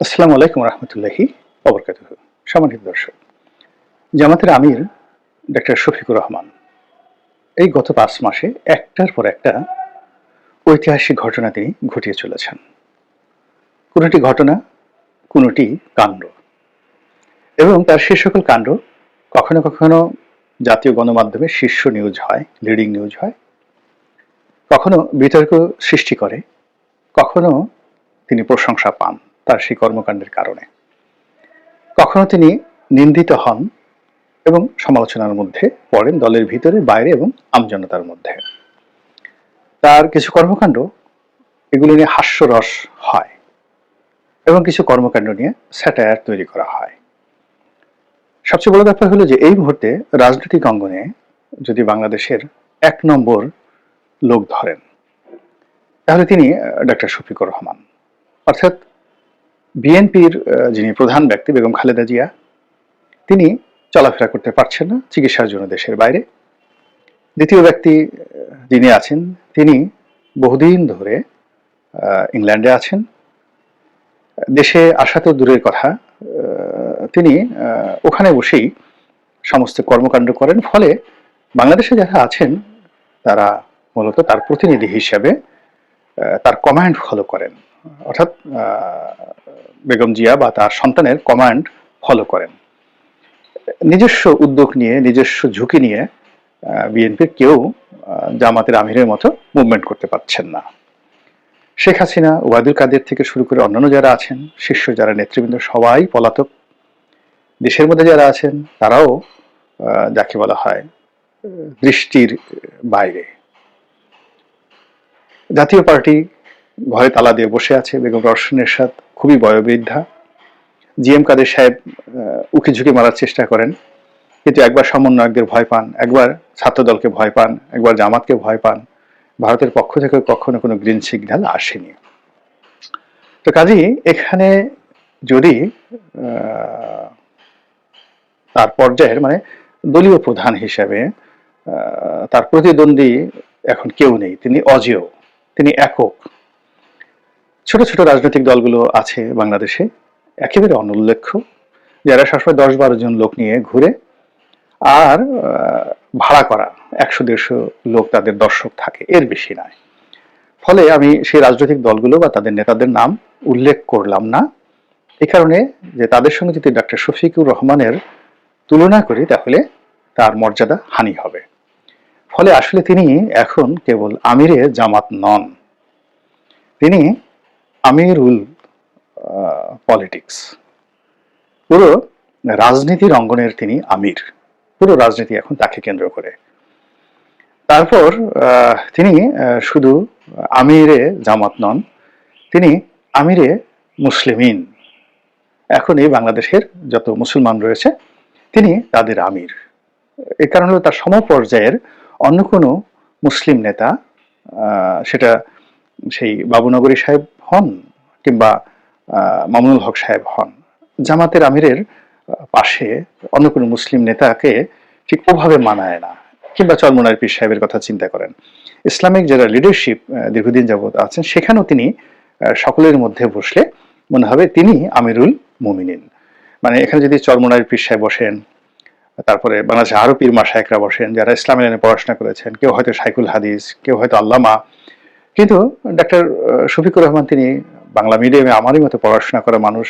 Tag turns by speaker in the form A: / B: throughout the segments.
A: আসসালামু আলাইকুম রহমতুল্লাহি অবরকাত সম্মানিত দর্শক, জামাতের আমির ডক্টর শফিকুর রহমান, এই গত পাঁচ মাসে একটার পর একটা ঐতিহাসিক ঘটনা তিনি ঘটিয়ে চলেছেন। কোনোটি ঘটনা, কোনোটি কাণ্ড, এবং তার সে সকল কাণ্ড কখনো কখনো জাতীয় গণমাধ্যমে শীর্ষ নিউজ হয়, লিডিং নিউজ হয়, কখনো বিতর্ক সৃষ্টি করে, কখনো তিনি প্রশংসা পান। তার সেই কর্মকাণ্ডের কারণে। কখনো তিনি নিন্দিত হন এবং সমালোচনার মধ্যে পড়েন দলের ভিতরে, বাইরে এবং আমজনতার মধ্যে। তার কিছু কর্মকাণ্ড এগুলো নিয়ে হাস্যরস হয় এবং কিছু কর্মকাণ্ড নিয়ে স্যাটায়ার তৈরি করা হয়। সবচেয়ে বড় ব্যাপার হলো যে এই মুহূর্তে রাজনৈতিক অঙ্গনে যদি বাংলাদেশের এক নম্বর লোক ধরেন, তাহলে তিনি ডক্টর শফিকুর রহমান। অর্থাৎ বিএনপির যিনি প্রধান ব্যক্তি বেগম খালেদা জিয়া, তিনি চলাফেরা করতে পারছেন না চিকিৎসার জন্য দেশের বাইরে। দ্বিতীয় ব্যক্তি যিনি আছেন, তিনি বহুদিন ধরে ইংল্যান্ডে আছেন। দেশে আসা তো দূরের কথা তিনি ওখানে বসেই সমস্ত কর্মকাণ্ড করেন। ফলে বাংলাদেশে যারা আছেন, তারা মূলত তার প্রতিনিধি হিসেবে তার কমান্ড ফলো করেন। অর্থাৎ বেগম জিয়া বা তার সন্তানের কমান্ড ফলো করেন। নিজস্ব উদ্যোগ নিয়ে, নিজস্ব ঝুঁকি নিয়ে বিএনপির কেউ জামাতের আমিরের মতো মুভমেন্ট করতে পারছেন না। শেখ হাসিনা ওয়াদুল কাদের থেকে শুরু করে অন্যান্য যারা আছেন, শীর্ষ যারা নেতৃবৃন্দ, সবাই পলাতক। দেশের মধ্যে যারা আছেন, তারাও যাকে বলা হয়, দৃষ্টির বাইরে। জাতীয় পার্টি ঘরে তালা দিয়ে বসে আছে বেগম রওশন এরশাদ খুবই বয়োবৃদ্ধা জি এম কাদের সাহেব উকি ঝুঁকি মারার চেষ্টা করেন। কিন্তু একবার সমন্বয়কদের ভয় পান, একবার ছাত্রদলকে ভয় পান, একবার জামাতকে ভয় পান, ভারতের পক্ষ থেকে কখনো কোনো গ্রিন সিগন্যাল আসেনি। তো কাজেই এখানে যদি তার পর্যায়ের মানে দলীয় প্রধান হিসেবে তার প্রতিদ্বন্দ্বী এখন কেউ নেই, তিনি অজেয়, তিনি একক। ছোট ছোট রাজনৈতিক দলগুলো আছে বাংলাদেশে, একেবারে অনুল্লেখ্য যারা সবসময় দশ বারো জন লোক নিয়ে ঘুরে আর ভাড়া করা একশো দেড়শো লোক তাদের দর্শক থাকে, এর বেশি নয়। ফলে আমি সেই রাজনৈতিক দলগুলো বা তাদের নেতাদের নাম উল্লেখ করলাম না। এই কারণে যে তাদের সঙ্গে যদি ডক্টর শফিকুর রহমানের তুলনা করি, তাহলে তার মর্যাদা হানি হবে। ফলে আসলে তিনি এখন কেবল আমিরে জামাত নন। তিনি আমিরুল পলিটিক্স পুরো রাজনীতির অঙ্গনের তিনি আমির। পুরো রাজনীতি এখন তাকে কেন্দ্র করে। তারপর তিনি শুধু আমিরে জামাত নন, তিনি আমিরে মুসলিমিন। এখন এই বাংলাদেশের যত মুসলমান রয়েছে, তিনি তাদের আমির। এ কারণ হলো তার সমপর্যায়ের অন্য কোনো মুসলিম নেতা সেটা সেই বাবুনগরী সাহেব হন কিংবা মামুনুল হক সাহেব হন, জামাতের আমিরের পাশে অন্য কোনো মুসলিম নেতাকে ঠিক ওভাবে মানায় না কিংবা চরমনার পীর সাহেবের কথা চিন্তা করেন। ইসলামিক যারা লিডারশিপ দীর্ঘদিন যাবৎ আছেন, সেখানেও তিনি সকলের মধ্যে বসলে মনে হবে তিনি আমিরুল মুমিনিন। মানে এখানে যদি চরমনার পীর সাহেব বসেন, তারপরে বাংলাদেশে আরও পীর মাসায়করা বসেন, যারা ইসলামী লাইনে পড়াশোনা করেছেন, কেউ হয়তো সাইকুল হাদিস, কেউ হয়তো আল্লামা কিন্তু ডাক্তার শফিকুর রহমান তিনি বাংলা মিডিয়ামে আমারই মতো পড়াশোনা করা মানুষ,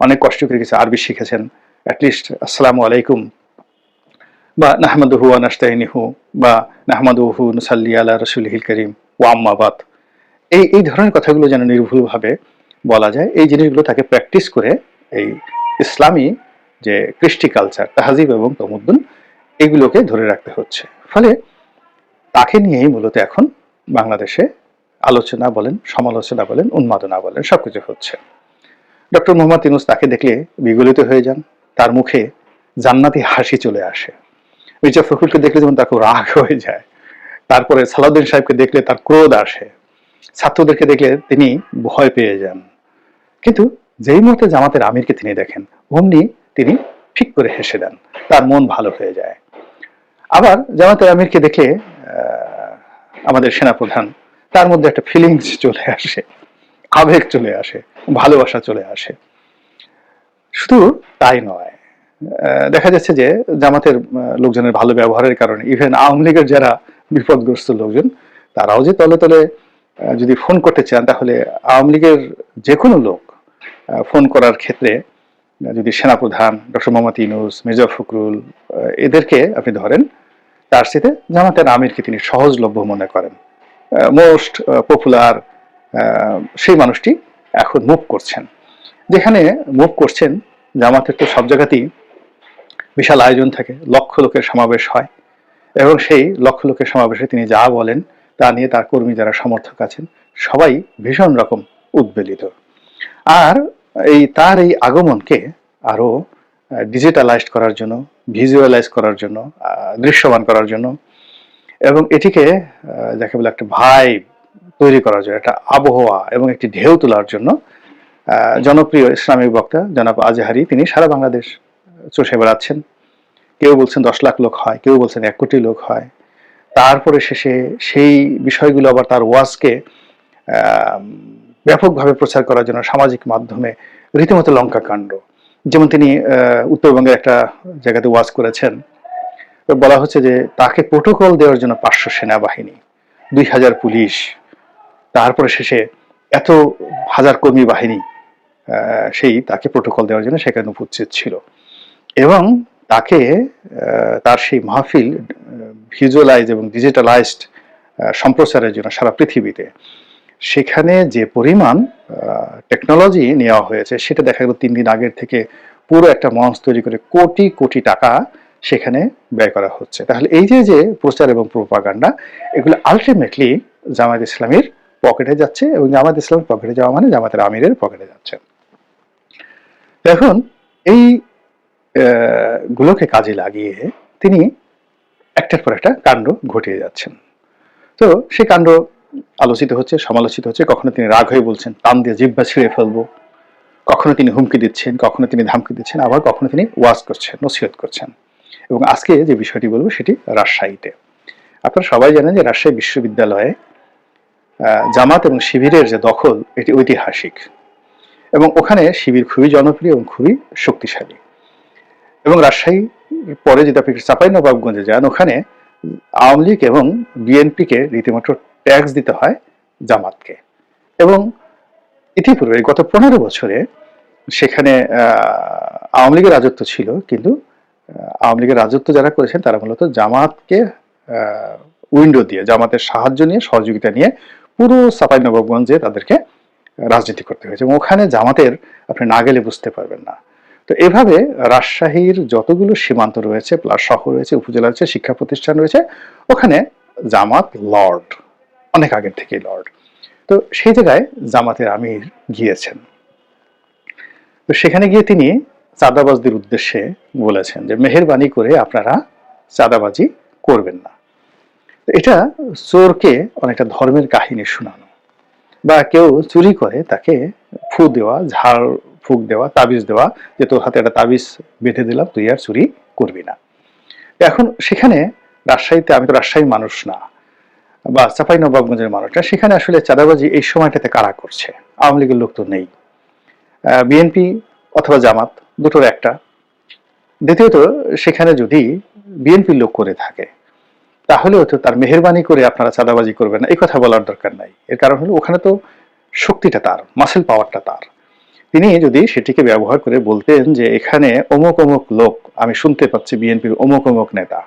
A: অনেক কষ্ট করে কিছু আরবি শিখেছেন। অ্যাটলিস্ট আসসালামু আলাইকুম। বা নাহমাদুহু আনাস্তাইনিহু বা নাহমাদুহু নুসাল্লি আলা রসুলহিল করিম ও আম্মাবাদ এই এই ধরনের কথাগুলো যেন নির্ভুলভাবে বলা যায়, এই জিনিসগুলো তাকে প্র্যাকটিস করে এই ইসলামী যে কৃষ্টি কালচার, তাহাজিব এবং তমুদ্দুন, এগুলোকে ধরে রাখতে হচ্ছে। ফলে তাকে নিয়েই মূলত এখন বাংলাদেশে আলোচনা বলেন, সমালোচনা বলেন, উন্মাদনা বলেন, সবকিছু হচ্ছে। ডক্টর মোহাম্মদ ইনুস তাকে দেখলে বিগলিত হয়ে যান, তার মুখে জান্নাতি হাসি চলে আসে। মির্জা ফখরুলকে দেখলে যেমন তার খুব রাগ হয়ে যায়, তারপরে সালাউদ্দিন সাহেবকে দেখলে তার ক্রোধ আসে। ছাত্রদেরকে দেখলে তিনি ভয় পেয়ে যান। কিন্তু যেই মুহূর্তে জামাতের আমিরকে তিনি দেখেন, অমনি তিনি ঠিক করে হেসে দেন, তার মন ভালো হয়ে যায়। আবার জামাতের আমিরকে দেখে আমাদের সেনাপ্রধান তার মধ্যে একটা ফিলিংস চলে আসে, আবেগ চলে আসে, ভালোবাসা চলে আসে। শুধু তাই নয় দেখা যাচ্ছে যে জামাতের লোকজনের ভালো ব্যবহারের কারণে ইভেন আওয়ামী লীগের যারা বিপদগ্রস্ত লোকজন, তারাও যে তলে তলে যদি ফোন করতে চান, তাহলে আওয়ামী লীগের যে কোনো লোক ফোন করার ক্ষেত্রে যদি সেনাপ্রধান, ডক্টর মোহাম্মদ ইনুস মির্জা ফখরুল এদেরকে আপনি ধরেন, তার সাথে জামাতের আমিরকে তিনি সহজলভ্য মনে করেন। মোস্ট পপুলার সেই মানুষটি এখন মুভ করছেন। যেখানে মুভ করছেন জামাতের তো সব জায়গাতেই বিশাল আয়োজন থাকে, লক্ষ লোকের সমাবেশ হয় এবং সেই লক্ষ লোকের সমাবেশে তিনি যা বলেন তা নিয়ে তার কর্মী যারা সমর্থক আছেন, সবাই ভীষণ রকম উদ্বেলিত। আর এই তার এই আগমনকে আরও ডিজিটালাইজড করার জন্য ভিজুয়ালাইজ করার জন্য দৃশ্যমান করার জন্য এবং এটিকে যাকে বলে একটা ভাইব তৈরি করার জন্য, একটা আবহাওয়া এবং একটি ঢেউ তোলার জন্য জনপ্রিয় ইসলামিক বক্তা জনাব আজহারি, তিনি সারা বাংলাদেশ চষে বেড়াচ্ছেন। কেউ বলছেন দশ লাখ লোক হয়, কেউ বলছেন এক কোটি লোক হয়। তারপরে শেষে সেই বিষয়গুলো আবার তার ওয়াজকে ব্যাপকভাবে প্রচার করার জন্য সামাজিক মাধ্যমে রীতিমতো লঙ্কা কাণ্ড যেমন তিনি উত্তরবঙ্গের একটা জায়গাতে ওয়াজ করেছেন বলা হচ্ছে যে তাকে প্রোটোকল দেওয়ার জন্য পাঁচশো সেনাবাহিনী, দুই হাজার পুলিশ, তারপরে শেষে এত হাজার কর্মী বাহিনী সেই তাকে প্রোটোকল দেওয়ার জন্য সেখানে উপস্থিত ছিল। এবং তাকে তার সেই মাহফিল ভিজুয়ালাইজ এবং ডিজিটালাইজড সম্প্রচারের জন্য সারা পৃথিবীতে। সেখানে যে পরিমাণ টেকনোলজি নেওয়া হয়েছে, সেটা দেখা গেল তিন দিন আগের থেকে পুরো একটা মঞ্চ তৈরি করে কোটি কোটি টাকা সেখানে ব্যয় করা হচ্ছে। তাহলে এই যে যে প্রচার এবং প্রোপাগান্ডা, এগুলো আলটিমেটলি জামায়াত ইসলামীর পকেটে যাচ্ছে এবং জামায়াত ইসলামের পকেটে যাওয়া মানে জামায়াতের আমিরের পকেটে যাচ্ছে। এখন এই গুলোকে কাজে লাগিয়ে তিনি একটার পর একটা কাণ্ড ঘটিয়ে যাচ্ছেন। তো সেই কাণ্ড আলোচিত হচ্ছে, সমালোচিত হচ্ছে, কখনো তিনি রাগ হয়ে বলছেন, টান দিয়ে জিব্বা ছিঁড়ে ফেলব, কখনো তিনি হুমকি দিচ্ছেন, কখনো তিনি ধামকি দিচ্ছেন, আবার কখনো তিনি ওয়াজ করছেন, নসিহত করছেন। এবং আজকে যে বিষয়টি বলব সেটি রাজশাহীতে। আপনারা সবাই জানেন যে রাজশাহী বিশ্ববিদ্যালয়ে জামাত এবং শিবিরের যে দখল, এটি ঐতিহাসিক। এবং ওখানে শিবির খুবই জনপ্রিয় এবং খুবই শক্তিশালী। এবং রাজশাহী পরে যদি আপনি চাপাই নবাবগঞ্জে যান, ওখানে আওয়ামী লীগ এবং বিএনপিকে রীতিমতো ট্যাক্স দিতে হয় জামাতকে। এবং ইতিপূর্বে গত পনেরো বছরে সেখানে আওয়ামী লীগের রাজত্ব ছিল, কিন্তু আওয়ামী লীগের রাজত্ব যারা করেছেন, তারা মূলত জামাতকে উইন্ডো দিয়ে, জামাতের সাহায্য নিয়ে, সহযোগিতা নিয়ে পুরো সাপাই নবাবগঞ্জে তাদেরকে রাজনীতি করতে হয়েছে। এবং ওখানে জামাতের আপনি না গেলে বুঝতে পারবেন না। তো এভাবে রাজশাহীর যতগুলো সীমান্ত রয়েছে প্লাস শহর রয়েছে, উপজেলা রয়েছে, শিক্ষা প্রতিষ্ঠান রয়েছে, ওখানে জামাত লর্ড অনেক আগের থেকেই লর্ড তো সেই জায়গায় জামাতের আমির গিয়েছেন। তো সেখানে গিয়ে তিনি চাঁদাবাজদের উদ্দেশ্যে বলেছেন যে মেহেরবানি করে আপনারা চাঁদাবাজি করবেন না। এটা চোরকে অনেকটা ধর্মের কাহিনী শোনানো। বা কেউ চুরি করে তাকে ফু দেওয়া, ঝাড়, ফুক দেওয়া, তাবিজ দেওয়া যে তোর হাতে একটা তাবিজ বেঁধে দিলাম, তুই আর চুরি করবি না। এখন সেখানে রাজশাহীতে, আমি তো রাজশাহীর মানুষ না, বা চাপাই নবাবগঞ্জের মানুষটা, সেখানে আসলে চাঁদাবাজি এই সময়টাতে কারা করছে? আওয়ামী লীগের লোক তো নেই। বিএনপি অথবা জামাত দুটোর একটা। দ্বিতীয়ত, সেখানে যদি বিএনপির লোক করে থাকে তাহলেও তো তার মেহরবানি করে আপনারা চাঁদাবাজি করবেন না। এই কথা বলার দরকার নাই। এর কারণ হলো, ওখানে তো শক্তিটা তার মাসেল পাওয়ারটা তার। তিনি যদি সেটিকে ব্যবহার করে বলতেন যে, এখানে অমুক অমুক লোক, আমি শুনতে পাচ্ছি বিএনপির অমুক অমুক নেতা।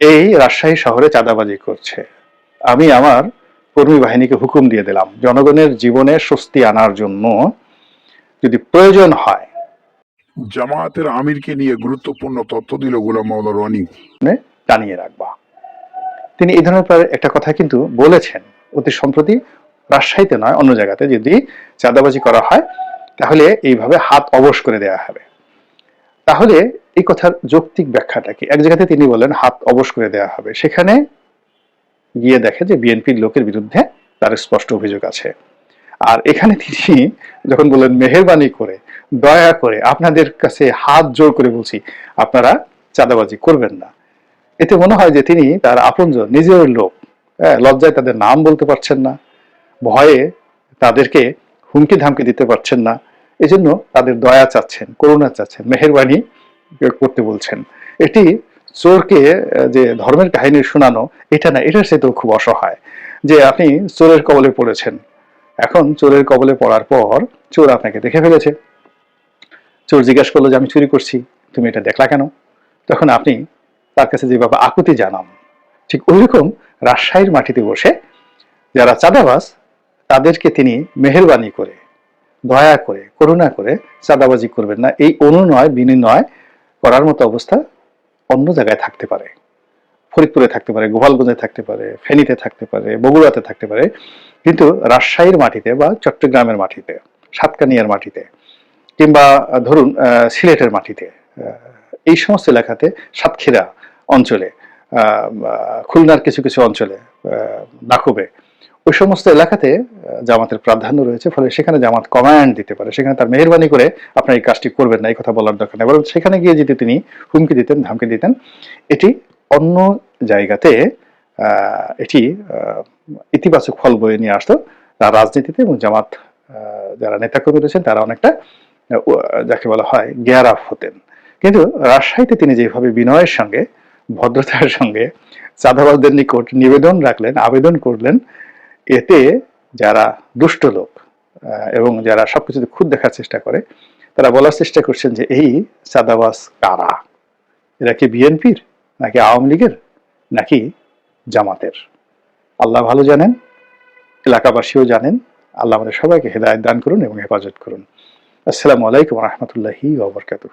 A: এই রাজশাহী শহরে চাঁদাবাজি করছে। আমি আমার কর্মী বাহিনীকে হুকুম দিয়ে দিলাম। জনগণের জীবনে স্বস্তি আনার জন্য যদি প্রয়োজন হয়
B: জামায়াতের আমিরকে নিয়ে গুরুত্বপূর্ণ তথ্য দিল গোলাম মাওলা রনি।
A: টানিয়ে রাখবা। তিনি এই ধরনের প্রায় একটা কথা কিন্তু বলেছেন। অতি সম্প্রতি রাজশাহীতে নয়, অন্য জায়গাতে যদি চাঁদাবাজি করা হয়, তাহলে এইভাবে হাত অবশ করে দেওয়া হবে। তাহলে এই কথার যৌক্তিক ব্যাখ্যাটা কি? এক জায়গাতে তিনি বলেন হাত অবশ করে দেওয়া হবে। সেখানে গিয়ে দেখে যে বিএনপির লোকের বিরুদ্ধে তার স্পষ্ট অভিযোগ আছে। আর এখানে তিনি যখন বললেন মেহরবানি করে দয়া করে আপনাদের কাছে হাত জোর করে বলছি আপনারা চাঁদাবাজি করবেন না। এতে মনে হয় যে তিনি তার আপনজন নিজের লোক হ্যাঁ, লজ্জায় তাদের নাম বলতে পারছেন না ভয়ে তাদেরকে হুমকি ধামকি দিতে পারছেন না এজন্য তাদের দয়া চাচ্ছেন করুণা চাচ্ছেন মেহেরবানি করতে বলছেন। এটি চোরকে যে ধর্মের কাহিনী শোনানো এটা না এটার সাথেও খুব অসহায় যে আপনি চোরের কবলে পড়েছেন। এখন চোরের কবলে পড়ার পর চোর আপনাকে দেখে ফেলেছে। চোর জিজ্ঞেস করল যে, আমি চুরি করছি, তুমি এটা দেখলা কেন? তখন আপনি তার কাছে যেভাবে আকুতি জানান, ঠিক ওইরকম রাজশাহীর মাটিতে বসে যারা চাঁদাবাজ, তাদেরকে তিনি মেহেরবানি করে, দয়া করে, করুণা করে চাঁদাবাজি করবেন না। এই অনুনয় বিনিময় করার মতো অবস্থা অন্য জায়গায় থাকতে পারে। ফরিদপুরে থাকতে পারে, গোপালগঞ্জে থাকতে পারে, ফেনীতে থাকতে পারে, বগুড়াতে থাকতে পারে, কিন্তু রাজশাহীর মাটিতে বা চট্টগ্রামের মাটিতে, সাতকানিয়ার মাটিতে কিংবা ধরুন সিলেটের মাটিতে এই সমস্ত এলাকাতে সাতক্ষীরা অঞ্চলে খুলনার কিছু কিছু অঞ্চলে নাকুবে, ওই সমস্ত এলাকাতে জামাতের প্রাধান্য রয়েছে, ফলে সেখানে জামাত কমান্ড দিতে পারে, সেখানে তার মেহরবানি করে আপনার এই কাজটি করবেন না, এই কথা বলার দরকার নেই, বরং সেখানে গিয়ে যদি তিনি হুমকি দিতেন, ধামকি দিতেন, এটি অন্য জায়গাতে এটি ইতিবাচক ফল বয়ে নিয়ে আসতো। রাজনীতিতে এবং জামাত যারা নেতাকর্মী রয়েছেন, তারা অনেকটা যাকে বলা হয় গেয়ার আপ হতেন। কিন্তু রাজশাহীতে তিনি যেভাবে বিনয়ের সঙ্গে, ভদ্রতার সঙ্গে চাঁদাবাজদের নিকট নিবেদন রাখলেন, আবেদন করলেন, এতে যারা দুষ্ট লোক এবং যারা সবকিছুতে খুদ দেখার চেষ্টা করে, তারা বলার চেষ্টা করছেন যে, এই চাঁদাবাজ কারা? এরা কি বিএনপির? নাকি আওয়ামী লীগের, নাকি জামাতের? আল্লাহ ভালো জানেন, এলাকাবাসীও জানেন। আল্লাহ আমাদের সবাইকে হেদায়ত দান করুন এবং হেফাজত করুন। আসসালামু আলাইকুম রহমতুল্লাহি ওবরকাতুহ